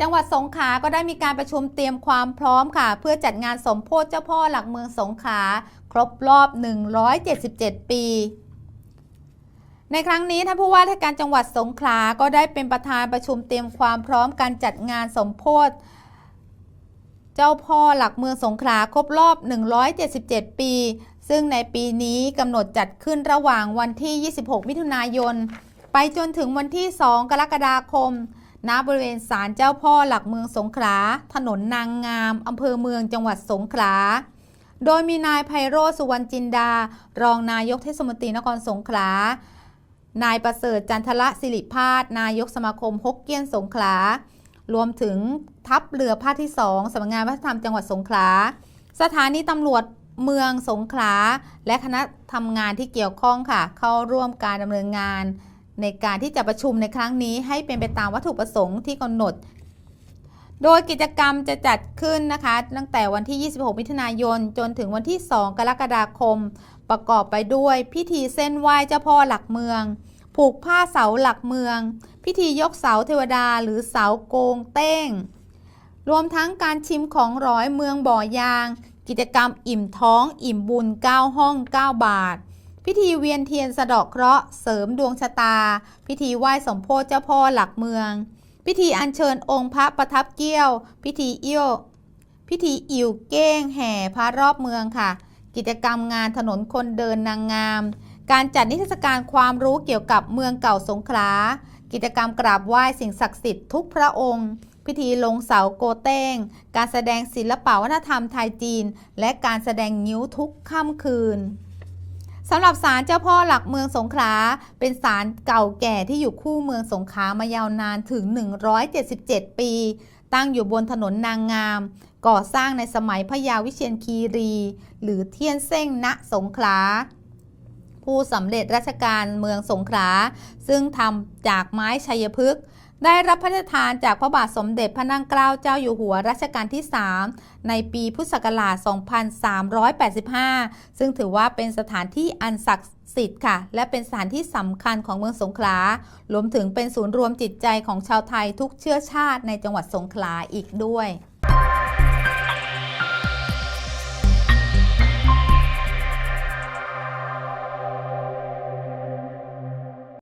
จังหวัดสงขลาก็ได้มีการประชุมเตรียมความพร้อมค่ะ เพื่อจัดงานสมโพธิเจ้าพ่อหลักเมืองสงขลาครบรอบ 177 ปี ในครั้งนี้ท่านผู้ว่าราชการจังหวัดสงขลาก็ได้เป็นประธานประชุมเตรียมความพร้อมการจัดงานสมโพธิเจ้าพ่อหลักเมืองสงขลาครบรอบ 177 ปี ซึ่งในปีนี้กำหนดจัดขึ้นระหว่างวันที่ 26 มิถุนายน ไปจนถึงวันที่ 2 กรกฎาคม ณบริเวณศาลเจ้าพ่อหลักเมืองสงขลา ถนนนางงาม อำเภอเมืองจังหวัดสงขลา โดยมีนายไพโรจน์สุวรรณจินดา รองนายกเทศมนตรีนครสงขลา นายประเสริฐจันทละสิริพาสนายกสมาคมฮกเกี้ยนสงขลา รวมถึงทัพเรือภาคที่2สำนักงานวัฒนธรรมจังหวัดสงขลา สถานีตำรวจเมืองสงขลา และคณะทำงานที่เกี่ยวข้องค่ะ เข้าร่วมการดำเนินงาน ในการที่จะประชุมในครั้งนี้ให้เป็นไปตามวัตถุประสงค์ที่กำหนด โดยกิจกรรมจะจัดขึ้นนะคะ ตั้งแต่วันที่ 26 มิถุนายน จนถึงวันที่ 2 กรกฎาคม ประกอบไปด้วย พิธีเส้นไหว้เจ้าพ่อหลักเมือง ผูกผ้าเสาหลักเมือง พิธียกเสาเทวดาหรือเสาโกงเต้ง รวมทั้งการชิมของร้อยเมืองบ่อยาง กิจกรรมอิ่มท้อง อิ่มบุญ 9 ห้อง 9 บาท พิธีเวียนเทียนสะเดาะเคราะห์เสริมดวงชะตา พิธีไหว้สมโพธิเจ้าพ่อหลักเมือง พิธีอัญเชิญองค์พระประทับเกี้ยว พิธีเอี้ยว พิธีอิ่วเก้งแห่พระรอบเมืองค่ะ กิจกรรมงานถนนคนเดินนางงาม การจัดนิทรรศการความรู้เกี่ยวกับเมืองเก่าสงขลา กิจกรรมกราบไหว้สิ่งศักดิ์สิทธิ์ทุกพระองค์พิธีลงเสาโกเต้ง การแสดงศิลปวัฒนธรรมไทยจีน และการแสดงงิ้วทุกค่ำคืน สำหรับศาลเจ้าพ่อหลักเมืองสงขลาเป็นศาลเก่าแก่ที่อยู่คู่เมืองสงขลามายาวนานถึง 177 ปี ตั้งอยู่บนถนนนางงาม ก่อสร้างในสมัยพระยาวิเชียรคีรี หรือเทียนเส้งณสงขลาผู้สำเร็จราชการเมืองสงขลาซึ่งทำจากไม้ชัยพฤกษ์ ได้รับพระราชทานจากพระบาทสมเด็จพระนั่งเกล้าเจ้าอยู่หัวรัชกาลที่ 3 ในปีพุทธศักราช 2385 ซึ่งถือว่าเป็นสถานที่อันศักดิ์สิทธิ์ค่ะ และเป็นสถานที่สำคัญของเมืองสงขลา รวมถึงเป็นศูนย์รวมจิตใจของชาวไทยทุกเชื้อชาติในจังหวัดสงขลาอีกด้วย